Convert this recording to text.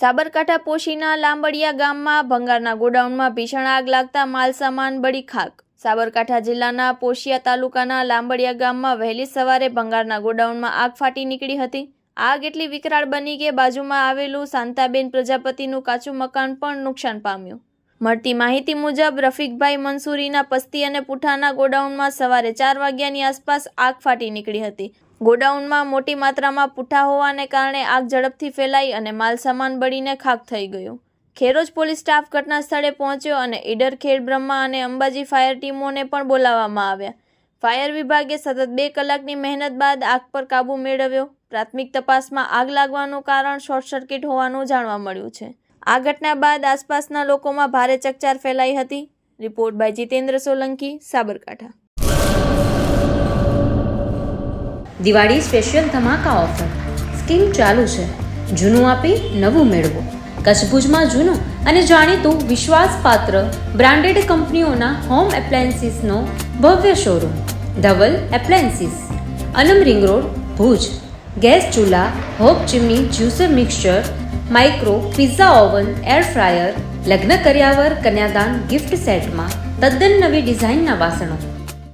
સાબરકાંઠા પોશીના લાંબડિયા ગામમાં, ભંગારના ગોડાઉનમાં ભીષણ આગ લાગતા માલસામાન બળી ખાક. સાબરકાંઠા જિલ્લાના પોશિયા તાલુકાના લાંબડિયા ગામમાં વહેલી સવારે ભંગારના ગોડાઉનમાં આગ ફાટી નીકળી હતી. આગ એટલી વિકરાળ બની કે બાજુમાં આવેલું શાંતાબેન પ્રજાપતિનું કાચું મકાન પણ નુકસાન પામ્યું. મળતી માહિતી મુજબ, રફીકભાઈ મંસૂરીના પસ્તી અને પુઠાના ગોડાઉનમાં સવારે ચાર વાગ્યાની આસપાસ આગ ફાટી નીકળી હતી. ગોડાઉનમાં મોટી માત્રામાં પુઠા હોવાને કારણે આગ ઝડપથી ફેલાઈ અને માલસામાન બળીને ખાક થઈ ગયું. ખેરોજ પોલીસ સ્ટાફ ઘટના સ્થળે પહોંચ્યો અને ઈડર ખેડ બ્રહ્મા અને અંબાજી ફાયર ટીમોને પણ બોલાવવામાં આવ્યા. ફાયર વિભાગે સતત બે કલાકની મહેનત બાદ આગ પર કાબૂ મેળવ્યો. પ્રાથમિક તપાસમાં આગ લાગવાનું કારણ શોર્ટ સર્કિટ હોવાનું જાણવા મળ્યું છે. આ ઘટના બાદ આસપાસના લોકોમાં ભારે ચકચાર ફેલાઈ હતી. Report by Jitendra Solanki, Sabarkantha. Diwali special ધમાકા offer. Scheme ચાલુ છે. જૂનું આપી નવું મેળવો. કચ્છ ભુજમાં જૂનું અને જાણીતું વિશ્વાસપાત્ર બ્રાન્ડેડ કંપનીઓના હોમ એપ્લાયન્સીસનો ભવ્ય showroom. Dhaval appliances. Anam ring road, Bhuj. Gas ચૂલા, hob chimney juicer mixture micro pizza oven air fryer લગ્ન કર્યાવર કન્યાદાન ગિફ્ટ સેટમાં તદ્દન નવી ડિઝાઇનના વાસણો.